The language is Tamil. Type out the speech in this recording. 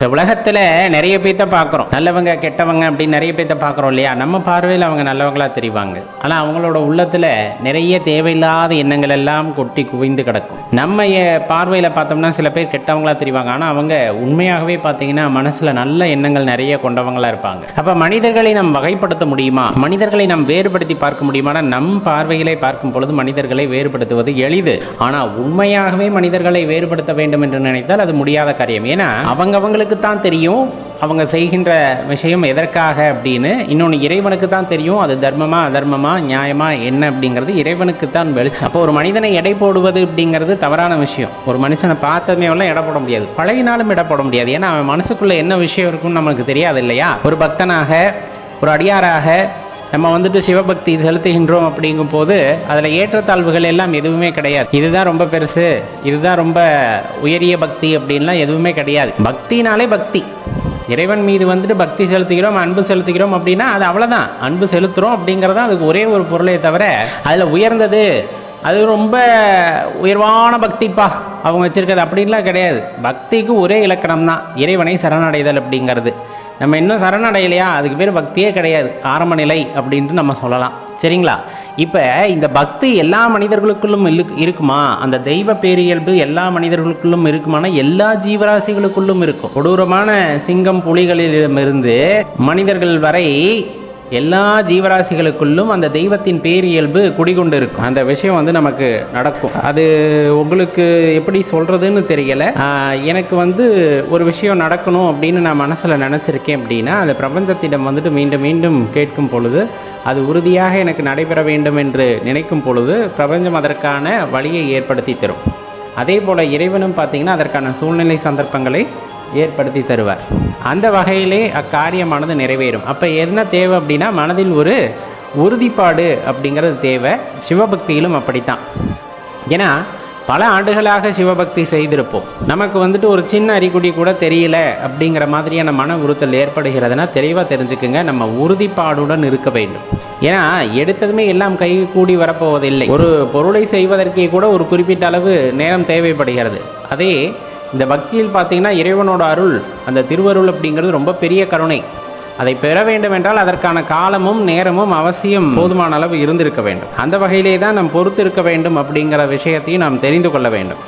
இந்த உலகத்துல நிறைய பேர்த்த பார்க்குறோம் நல்லவங்க கெட்டவங்க அப்படின்னு நிறைய பேர்த்த பார்க்குறோம் இல்லையா? நம்ம பார்வையில் அவங்க நல்லவங்களா தெரிவாங்க. ஆனா அவங்களோட உள்ளத்துல நிறைய தேவையில்லாத எண்ணங்கள் எல்லாம் கொட்டி குவிந்து கிடக்கும். நம்ம பார்வையில் பார்வையில பார்த்தோம்னா சில பேர் கெட்டவங்களா தெரிவாங்க. ஆனா அவங்க உண்மையாகவே பார்த்தீங்கன்னா மனசுல நல்ல எண்ணங்கள் நிறைய கொண்டவங்களா இருப்பாங்க. அப்ப மனிதர்களை நம் வகைப்படுத்த முடியுமா? மனிதர்களை நாம் வேறுபடுத்தி பார்க்க முடியுமானா நம் பார்வைகளை பார்க்கும் பொழுது மனிதர்களை வேறுபடுத்துவது எளிது. ஆனா உண்மையாகவே மனிதர்களை வேறுபடுத்த வேண்டும் என்று நினைத்தால் அது முடியாத காரியம். ஏன்னா அவங்க அவங்களுக்கு தான் தெரியும் அவங்க செய்கின்ற விஷயம் எதற்காக அப்படின்னு. இன்னொன்று இறைவனுக்கு தான் தெரியும் அது தர்மமா அதர்மமா நியாயமா என்ன அப்படிங்கிறது. இறைவனுக்கு தான் வெளிச்சம். அப்போ ஒரு மனிதனை எடை போடுவது அப்படிங்கிறது தவறான விஷயம். ஒரு மனுஷனை பார்த்ததுமே எல்லாம் எடை போட முடியாது. பழகினாலும் எடை போட முடியாது. ஏன்னா அவன் மனசுக்குள்ள என்ன விஷயம் இருக்குன்னு நமக்கு தெரியாது இல்லையா? ஒரு பக்தனாக ஒரு அடியாராக நம்ம வந்துட்டு சிவபக்தி செலுத்துகின்றோம் அப்படிங்கும் போது அதில் ஏற்றத்தாழ்வுகள் எல்லாம் எதுவுமே கிடையாது. இதுதான் ரொம்ப பெருசு. இதுதான் ரொம்ப உயரிய பக்தி அப்படின்லாம் எதுவுமே கிடையாது. பக்தினாலே பக்தி. இறைவன் மீது வந்துட்டு பக்தி செலுத்துகிறோம் அன்பு செலுத்துகிறோம் அப்படின்னா அது அவ்வளோதான் அன்பு செலுத்துகிறோம் அப்படிங்கிறது தான் அதுக்கு ஒரே ஒரு பொருளே தவிர அதில் உயர்ந்தது அது ரொம்ப உயர்வான பக்திப்பா அவங்க வச்சுருக்கிறது அப்படின்லாம் கிடையாது. பக்திக்கு ஒரே இலக்கணம் தான் இறைவனை சரணடைதல் அப்படிங்கிறது. நம்ம இன்னும் சரணடையலையா? அதுக்கு பேர் பக்தியே கிடையாது. ஆரம்ப நிலை அப்படின்ட்டு நம்ம சொல்லலாம். சரிங்களா? இப்போ இந்த பக்தி எல்லா மனிதர்களுக்குள்ளும் இல்லு- இருக்குமா? அந்த தெய்வ பேரியல்பு எல்லா மனிதர்களுக்குள்ளும் இருக்குமானா? எல்லா ஜீவராசிகளுக்குள்ளும் இருக்கும். கொடூரமான சிங்கம் புலிகளிடமிருந்து மனிதர்கள் வரை எல்லா ஜீவராசிகளுக்குள்ளும் அந்த தெய்வத்தின் பேரியல்பு குடிகொண்டு இருக்கும் அந்த விஷயம் வந்து நமக்கு நடக்கும். அது உங்களுக்கு எப்படி சொல்றதுன்னு தெரியல. எனக்கு வந்து ஒரு விஷயம் நடக்கணும் அப்படின்னு நான் மனசுல நினைச்சிருக்கேன் அப்படின்னா அந்த பிரபஞ்சத்திடம் வந்துட்டு மீண்டும் மீண்டும் கேட்கும் பொழுது அது உறுதியாக எனக்கு நடைபெற வேண்டும் என்று நினைக்கும் பொழுது பிரபஞ்சம் அதற்கான வழியை ஏற்படுத்தி தரும். அதே போல இறைவனும் பார்த்தீங்கன்னா அதற்கான சூழ்நிலை சந்தர்ப்பங்களை ஏற்படுத்தி தருவார். அந்த வகையிலே அக்காரியமானது நிறைவேறும். அப்போ என்ன தேவை அப்படின்னா மனதில் ஒரு உறுதிப்பாடு அப்படிங்கிறது தேவை. சிவபக்தியிலும் அப்படித்தான். ஏன்னா பல ஆண்டுகளாக சிவபக்தி செய்திருப்போம். நமக்கு வந்துட்டு ஒரு சின்ன அறிகுறி கூட தெரியல அப்படிங்கிற மாதிரியான மன உறுத்தல் ஏற்படுகிறதுனா தெளிவாக தெரிஞ்சுக்குங்க. நம்ம உறுதிப்பாடுடன் இருக்க வேண்டும். ஏன்னா எடுத்ததுமே எல்லாம் கை கூடி வரப்போவதில்லை. ஒரு பொருளை செய்வதற்கே கூட ஒரு குறிப்பிட்ட அளவு நேரம் தேவைப்படுகிறது. அதே இந்த பக்தியில் பார்த்தீங்கன்னா இறைவனோட அருள் அந்த திருவருள் அப்படிங்கிறது ரொம்ப பெரிய கருணை. அதை பெற வேண்டும் என்றால் அதற்கான காலமும் நேரமும் அவசியம் போதுமான அளவு இருந்திருக்க வேண்டும். அந்த வகையிலே தான் நாம் பொறுத்திருக்க வேண்டும் அப்படிங்கிற விஷயத்தையும் நாம் தெரிந்து கொள்ள வேண்டும்.